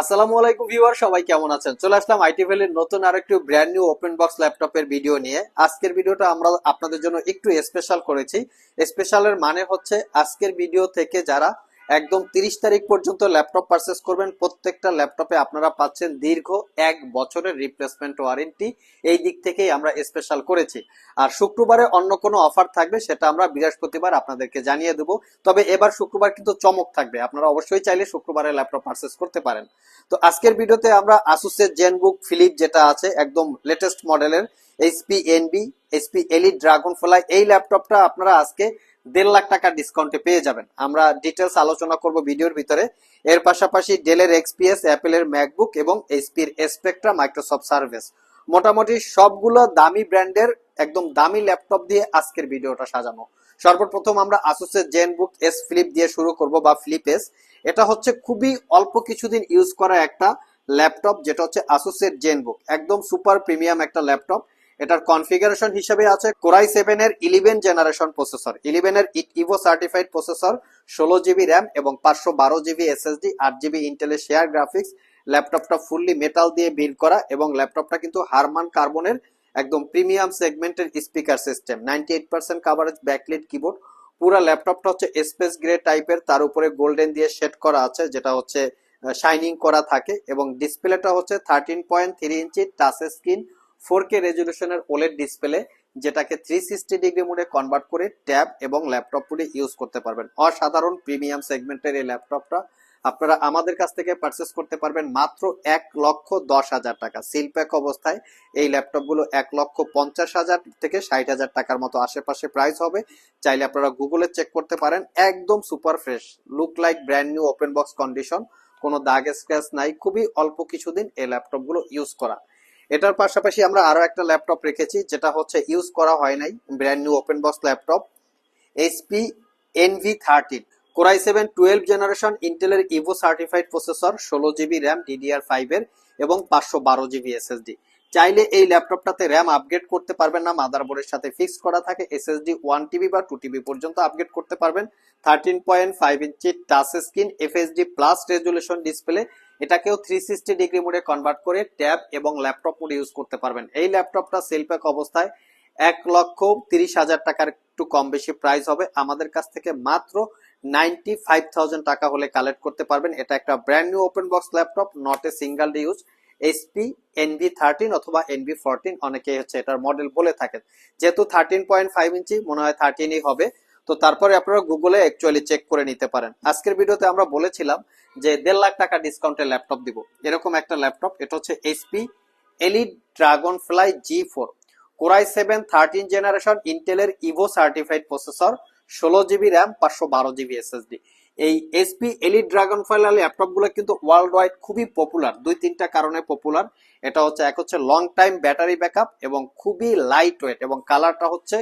আসসালামু আলাইকুম ভিউয়ার, সবাই কেমন আছেন? চলে আসলাম আইটি ভ্যালির নতুন আরেকটি ব্র্যান্ড নিউ ওপেন বক্স ল্যাপটপের ভিডিও নিয়ে। আজকের ভিডিওটা আমরা আপনাদের জন্য একটু স্পেশাল করেছি। স্পেশালের মানে হচ্ছে আজকের ভিডিও থেকে যারা একদম তিরিশ তারিখ পর্যন্ত ল্যাপটপ পারচেস করবেন। প্রত্যেকটা ল্যাপটপে আপনারা পাচ্ছেন দীর্ঘ এক বছরের রিপ্লেসমেন্ট ওয়ারেন্টি এই দিক থেকেই আমরা স্পেশাল করেছি। আর শুক্রবারে অন্য কোনো অফার থাকবে, সেটা আমরা বৃহস্পতিবার আপনাদেরকে জানিয়ে দেবো। তবে এবার শুক্রবার কিন্তু চমক থাকবে। আপনারা অবশ্যই চাইলে শুক্রবারে ল্যাপটপ পারচেস করতে পারেন। তো আজকের ভিডিওতে আমরা আসুসের জেনবুক ফিলিপ যেটা আছে, একদম লেটেস্ট মডেলের HP Envy HP Elite Dragonfly এই ল্যাপটপটা আপনারা আজকে দেড় লাখ টাকা ডিসকাউন্টে পেয়ে যাবেন। আমরা ডিটেলস আলোচনা করব ভিডিওর ভিতরে। এর পাশাপাশি ডেলের এক্সপিএস অ্যাপেলের ম্যাকবুক এবং এইচপির স্পেকট্রা মাইক্রোসফট সার্ভিস মোটামুটি সবগুলো দামি ব্র্যান্ডের একদম দামি ল্যাপটপ দিয়ে আজকের ভিডিওটা সাজানো। সর্বপ্রথম আমরা আসুসের জেনবুক এস ফ্লিপ দিয়ে শুরু করব বা ফ্লিপ এস এটা হচ্ছে খুবই অল্প কিছুদিন ইউজ করা একটা ল্যাপটপ যেটা হচ্ছে আসুসের জেনবুক একদম সুপার প্রিমিয়াম একটা ল্যাপটপ এটার কনফিগারেশন হিসেবে আছে কোরাই সেভেন এর ইলেভেন জেনারেশন প্রসেসর। ইলেভেন এর ইভো সার্টিফাইড প্রসেসর, ষোলো জিবি র্যাম এবং পাঁচশো বারো জিবি এসএসডি, আট জিবি ইন্টেলের শেয়ার গ্রাফিক্স, ল্যাপটপটা ফুললি মেটাল দিয়ে বিল্ড করা এবং ল্যাপটপটা কিন্তু হারমান কার্বনের একদম প্রিমিয়াম সেগমেন্টের speaker system. Ninety eight percent coverage backlit keyboard পুরো ল্যাপটপটা হচ্ছে স্পেস গ্রে টাইপের তার উপরে গোল্ডেন দিয়ে সেট করা আছে, যেটা হচ্ছে শাইনিং করা থাকে এবং ডিসপ্লেটা হচ্ছে thirteen point three inch touch screen four K রেজলিউশনের OLED display যেটাকে থ্রি সিক্সটি ডিগ্রি মোডে কনভার্ট করে ট্যাব এবং ল্যাপটপ মোডে ইউজ করতে পারবেন। অসাধারণ প্রিমিয়াম সেগমেন্টের এই ল্যাপটপটা আপনারা আমাদের কাছ থেকে পারচেস করতে পারবেন মাত্র এক লক্ষ দশ হাজার টাকা। সিল প্যাক অবস্থায় এই ল্যাপটপগুলো এক লক্ষ পঞ্চাশ হাজার থেকে ষাট হাজার টাকার মতো আশেপাশে প্রাইস হবে। চাইলে আপনারা গুগলে চেক করতে পারেন। একদম super fresh look like brand new open box condition কোনো দাগ স্ক্র্যাচ নাই। খুবই অল্প কিছুদিন এই ল্যাপটপগুলো ইউজ করা। এটার পাশাপাশি আমরা আরও একটা ল্যাপটপ রেখেছি, যেটা হচ্ছে ইউজ করা হয় নাই brand new open box laptop HP Envy thirteen core i seven twelve generation ইন্টেলের ইভো সার্টিফাইড প্রসেসর ষোলো জিবি র্যাম ডিডিআর ফাইভের এবং পাঁচশো বারো জিবি এসএসডি চাইলে এই ল্যাপটপটাতে র্যাম আপগ্রেড করতে পারবেন না, মাদারবোর্ডের সাথে ফিক্সড করা থাকে এসএসডি ওয়ান টিবি বা টু টিবি পর্যন্ত আপগ্রেড করতে পারবেন। Thirteen point five inch touch screen FHD plus resolution display এটাকেও থ্রি সিক্সটি ডিগ্রি মোডে কনভার্ট করে ট্যাব এবং ল্যাপটপ মোডে ইউজ করতে পারবেন। এই ল্যাপটপটা সেলপ্যাক অবস্থায় এক লক্ষ তিরিশ হাজার টাকার একটু কম বেশি প্রাইস হবে। আমাদের কাছ থেকে মাত্র নাইনটি ফাইভ থাউজেন্ড টাকা হলে কালেক্ট করতে পারবেন। এটা একটা brand new open box laptop not a single use HP Envy thirteen অথবা এনভি ফোরটিন অনেকে হচ্ছে এটার মডেল বলে থাকেন। যেহেতু থার্টিন পয়েন্ট ফাইভ ইঞ্চি, মনে হয় থার্টিনই হবে। তো তারপরে আপনারা গুগলে অ্যাকচুয়ালি চেক করে নিতে পারেন। আজকের ভিডিওতে আমরা বলেছিলাম যে দেড় লাখ টাকা ডিসকাউন্টে ল্যাপটপ দিব। এরকম একটা ল্যাপটপ এটা হচ্ছে HP Elite Dragonfly G four core i seven thirteen generation ইন্টেলের ইভো সার্টিফাইড প্রসেসর ষোলো জিবি র্যাম পাঁচশো বারো জিবি এসএসডি এই এসপি এলিট ড্রাগন ফ্লাই ল্যাপটপগুলো কিন্তু ওয়ার্ল্ড ওয়াইড খুবই পপুলার দুই তিনটা কারণে পপুলার এটা হচ্ছে, এক হচ্ছে লং টাইম ব্যাটারি ব্যাকআপ এবং খুবই লাইট ওয়েট এবং কালারটা হচ্ছে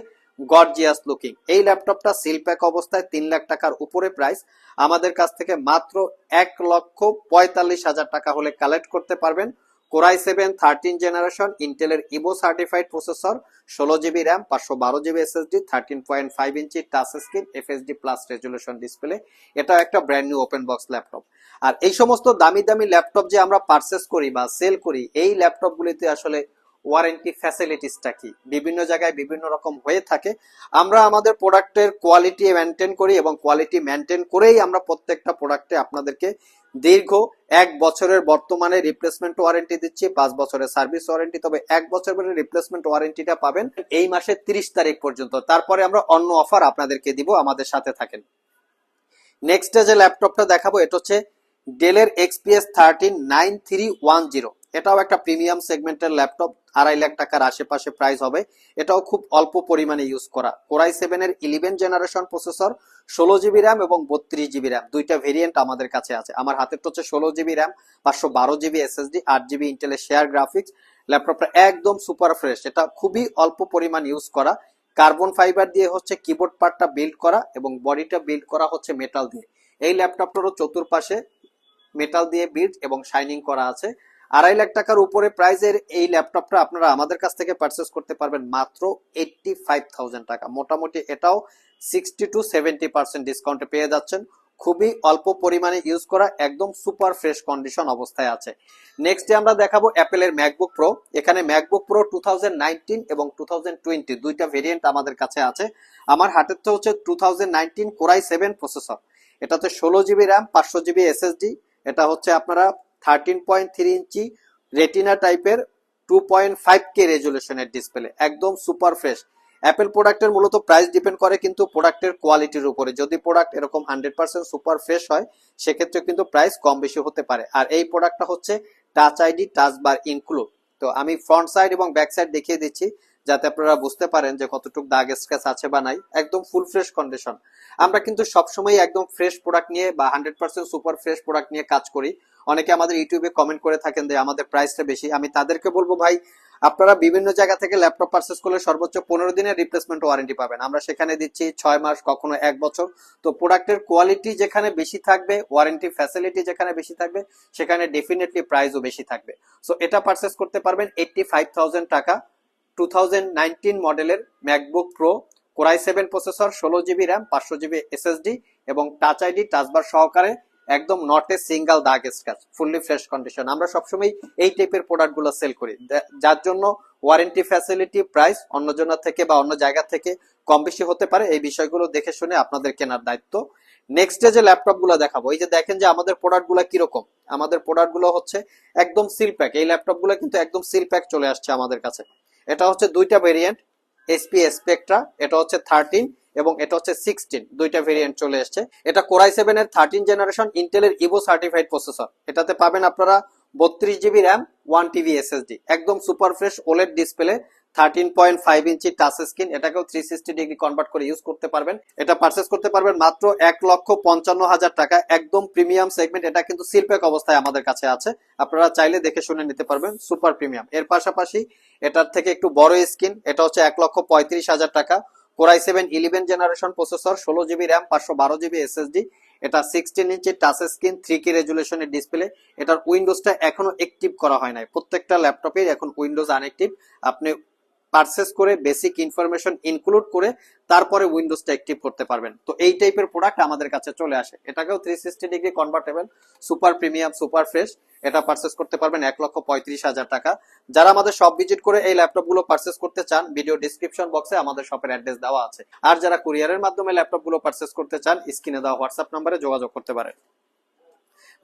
গর্জিয়াস লুকিং এই ল্যাপটপটা সিল প্যাক অবস্থায় তিন লাখ টাকার উপরে প্রাইস আমাদের কাছ থেকে মাত্র এক লক্ষ পঁয়তাল্লিশ হাজার টাকা হলে কালেক্ট করতে পারবেন। Core i seven thirteen generation ইন্টেলের ইভো সার্টিফাইড প্রসেসর ষোলো জিবি র্যাম পাঁচশো বারো GB SSD thirteen point five inch touch screen FHD plus resolution display এটাও একটা brand new open box laptop আর এই সমস্ত দামি দামি ল্যাপটপ যে আমরা পারচেস করি বা সেল করি, এই ল্যাপটপগুলিতে আসলে ওয়ারেন্টি ফ্যাসিলিটিসটা কি? বিভিন্ন জায়গায় বিভিন্ন রকম হয়ে থাকে। আমরা আমাদের প্রোডাক্টের কোয়ালিটি মেনটেন করি এবং কোয়ালিটি মেনটেন করেই আমরা প্রত্যেকটা প্রোডাক্টে আপনাদেরকে দীর্ঘ এক বছরের বর্তমানে রিপ্লেসমেন্ট ওয়ারেন্টি দিচ্ছি, পাঁচ বছরের সার্ভিস ওয়ারেন্টি তবে এক বছরের রিপ্লেসমেন্ট ওয়ারেন্টিটা পাবেন এই মাসের তিরিশ তারিখ পর্যন্ত। তারপরে আমরা অন্য অফার আপনাদেরকে দিব, আমাদের সাথে থাকেন। নেক্সট যে ল্যাপটপটা দেখাবো, এটা হচ্ছে ডেলের XPS thirteen nine three one zero এটাও একটা প্রিমিয়াম সেগমেন্টের ল্যাপটপ আড়াই লাখ টাকার আশেপাশে প্রাইস হবে। এটাও খুব অল্প পরিমাণে ইউজ করা। কোরাই সেভেনের ইলেভেন জেনারেশন প্রসেসর ষোলো জিবি র্যাম এবং বত্রিশ জিবি র্যাম দুইটা ভেরিয়েন্ট আমাদের কাছে আছে। আমার হাতের হচ্ছে ষোলো জিবি র্যাম পাঁচশো বারো জিবি এসএসডি আট জিবি ইন্টেলের শেয়ার গ্রাফিক্স ল্যাপটপটা একদম সুপার ফ্রেশ এটা খুবই অল্প পরিমাণ ইউজ করা। কার্বন ফাইবার দিয়ে হচ্ছে কিবোর্ড পার্টটা বিল্ড করা এবং বডিটা বিল্ড করা হচ্ছে মেটাল দিয়ে। এই ল্যাপটপটারও চতুর্পাশে মেটাল দিয়ে বিল্ড এবং শাইনিং করা আছে। আড়াই লাখ টাকার উপরে প্রাইজের এই ল্যাপটপটা আপনারা আমাদের কাছ থেকে পারচেস করতে পারবেন মাত্র এইটটি ফাইভ থাউজেন্ড টাকা। মোটামুটি এটাও সিক্সটি টু সেভেন্টি পার্সেন্ট ডিসকাউন্টে পেয়ে যাচ্ছেন। খুবই অল্প পরিমাণে ইউজ করা, একদম সুপার ফ্রেশ কন্ডিশন অবস্থায় আছে। নেক্সট ডে আমরা দেখাবো অ্যাপেলের ম্যাকবুক প্রো এখানে ম্যাকবুক প্রো টু এবং টু দুইটা ভেরিয়েন্ট আমাদের কাছে আছে। আমার হাতের তো হচ্ছে টু কোরাই সেভেন প্রসেসর এটাতে ষোলো জিবি র্যাম পাঁচশো জিবি এসএসডি এটা হচ্ছে আপনারা thirteen point three inch retina টাইপের টু পয়েন্ট ফাইভ কে রেজুলেশনের ডিসপ্লে একদম সুপার ফ্রেশ অ্যাপেল প্রোডাক্টের মূলত প্রাইস ডিপেন্ড করে কিন্তু প্রোডাক্টের কোয়ালিটির উপরে। যদি প্রোডাক্ট এরকম হান্ড্রেড পার্সেন্ট সুপার ফ্রেশ হয় সেক্ষেত্রে কিন্তু প্রাইস কম বেশি হতে পারে। আর এই প্রোডাক্টটা হচ্ছে touch ID touch bar include তো আমি ফ্রন্ট সাইড এবং ব্যাক সাইড দেখিয়ে দিচ্ছি। যাতে আপনারা বুঝতে পারেন যে কতটুকু দাগ স্ক্র্যাচ আছে বা নাই। একদম ফুল ফ্রেশ কন্ডিশন আমরা কিন্তু সবসময় একদম ফ্রেশ প্রোডাক্ট নিয়ে বা hundred percent super fresh product নিয়ে কাজ করি। অনেকে আমাদের ইউটিউবে কমেন্ট করে থাকেন যে আমাদের প্রাইসটা বেশি। আমি তাদেরকে বলব, ভাই, আপনারা বিভিন্ন জায়গা থেকে ল্যাপটপ পারচেস করলে সর্বোচ্চ পনেরো দিনের রিপ্লেসমেন্ট ওয়ারেন্টি পাবেন। আমরা সেখানে দিচ্ছি ছয় মাস, কখনো এক বছর। তো প্রোডাক্টের কোয়ালিটি যেখানে বেশি থাকবে ওয়ারেন্টি ফ্যাসিলিটি যেখানে বেশি থাকবে, সেখানে ডেফিনেটলি প্রাইসও বেশি থাকবে। সো এটা পারচেস করতে পারবেন এইটটি ফাইভ থাউজেন্ড টাকা। টু মডেলের MacBook Pro Core i seven processor ষোলো জিবি র্যাম পাঁচশো জিবি এসএসডি এবং টাচ আইডি টাচবার সহকারে একদম নট এ সিঙ্গেল দাগ স্ক্র্যাচ ফুললি ফ্রেশ কন্ডিশন আমরা সবসময় এই টাইপের প্রোডাক্টগুলো সেল করি যার জন্য ওয়ারেন্টি ফ্যাসিলিটি প্রাইস অন্য জনের থেকে বা অন্য জায়গা থেকে কম বেশি হতে পারে, এই বিষয়গুলো দেখে শুনে আপনাদের কেনার দায়িত্ব। নেক্সট যে ল্যাপটপগুলো দেখাবো, এই যে দেখেন যে আমাদের প্রোডাক্টগুলো কীরকম। আমাদের প্রোডাক্টগুলো হচ্ছে একদম সিল প্যাক এই ল্যাপটপগুলো কিন্তু একদম সিল প্যাক চলে আসছে আমাদের কাছে। এটা হচ্ছে দুইটা ভেরিয়েন্ট এসপি স্পেকট্রা এটা হচ্ছে থার্টিন এবং এটা হচ্ছে সিক্সটিন দুইটা ভেরিয়েন্ট চলে এসছে। এটা কোরাই সেভেন এর থার্টিন জেনারেশন ইন্টেলের ইভো সার্টিফাইড প্রসেসর এটাতে পাবেন আপনারা বত্রিশ GB RAM one TB SSD একদম super fresh OLED display thirteen point five inch touch screen এটাকেও থ্রি সিক্সটি ডিগ্রি কনভার্ট করে ইউজ করতে পারবেন। এটা পারচেস করতে পারবেন মাত্র এক লক্ষ পঞ্চান্ন হাজার টাকা। একদম প্রিমিয়াম সেগমেন্ট এটা কিন্তু সিলপ্যাক অবস্থায় আমাদের কাছে আছে। আপনারা চাইলে দেখে শুনে নিতে পারবেন সুপার প্রিমিয়াম এর পাশাপাশি এটার থেকে একটু বড় স্ক্রিন এটা হচ্ছে এক লক্ষ পঁয়ত্রিশ হাজার টাকা। Core i seven eleven generation processor ষোলো জিবি র্যাম পাঁচশো বারো জিবি এসএসডি এটা sixteen inch touch screen three K রেজুলেশনের display এটার উইন্ডোজটা এখনও অ্যাক্টিভ করা হয় নাই। প্রত্যেকটা ল্যাপটপের এখন উইন্ডোজ আনএক্টিভ আপনি পারচেস করে বেসিক ইনফরমেশন ইনক্লুড করে তারপরে উইন্ডোজটা অ্যাক্টিভ করতে পারবেন। তো এই টাইপের প্রোডাক্ট আমাদের কাছে চলে আসে। এটাকেও three sixty degree convertible super premium super fresh এটা পারচেস করতে পারবেন এক লক্ষ পঁয়ত্রিশ হাজার টাকা। যারা আমাদের সব ভিজিট করে এই ল্যাপটপগুলো পারচেস করতে চান ভিডিও ডিসক্রিপশন বক্সে আমাদের শপের অ্যাড্রেস দেওয়া আছে। আর যারা কুরিয়ারের মাধ্যমে ল্যাপটপগুলো পারচেস করতে চান স্ক্রিনে দেওয়া হোয়াটসঅ্যাপ নাম্বারে যোগাযোগ করতে পারেন।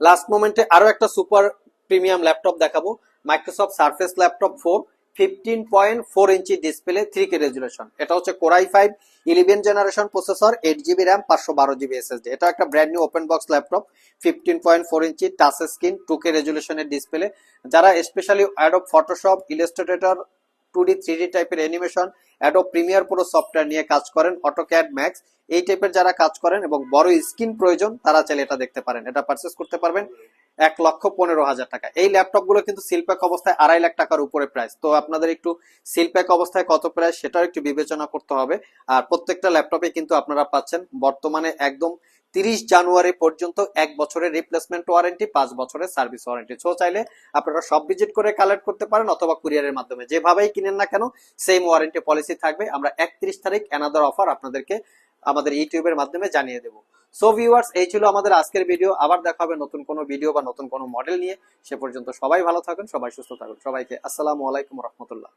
লাস্ট মোমেন্টে আরও একটা সুপার প্রিমিয়াম ল্যাপটপ দেখাবো Microsoft Surface laptop four fifteen point four inch display three K resolution এটা হচ্ছে Core i five eleven generation processor eight GB RAM পাঁচশো বারো জিবি এসএসডি এটা একটা brand new open box laptop fifteen point four inch touch screen two K রেজুলেশনের display যারা specially Adobe Photoshop Illustrator two D three D টাইপের animation Adobe Premiere পুরো software নিয়ে কাজ করেন অটোক্যাড ম্যাক্স এই টাইপের যারা কাজ করেন এবং বড় স্ক্রিন প্রয়োজন, তারা চাইলে এটা দেখতে পারেন। এটা পারচেস করতে পারবেন। এক লক্ষ পনেরো হাজার টাকা। এই ল্যাপটপগুলো কিন্তু সিলপ্যাক অবস্থায় আড়াই লাখ টাকার উপরে প্রাইস তো আপনাদের একটু সিলপ্যাক অবস্থায় কত প্রাইস সেটাও একটু বিবেচনা করতে হবে। আর প্রত্যেকটা ল্যাপটপে কিন্তু আপনারা পাচ্ছেন বর্তমানে একদম তিরিশ জানুয়ারি পর্যন্ত এক বছরের রিপ্লেসমেন্ট ওয়ারেন্টি পাঁচ বছরের সার্ভিস ওয়ারেন্টি সো চাইলে আপনারা সব ভিজিট করে কালেক্ট করতে পারেন অথবা কুরিয়ারের মাধ্যমে। যেভাবেই কিনেন না কেন সেম ওয়ারেন্টি পলিসি থাকবে। আমরা একত্রিশ তারিখ অ্যানাদার অফার আপনাদেরকে আমাদের ইউটিউবের মাধ্যমে জানিয়ে দেবো। সো ভিউয়ার্স এই ছিল আমাদের আজকের ভিডিও আবার দেখা হবে নতুন কোনো ভিডিও বা নতুন কোনো মডেল নিয়ে। সে পর্যন্ত সবাই ভালো থাকুন, সবাই সুস্থ থাকুন। সবাইকে আসসালামু আলাইকুম রহমতুল্লাহ।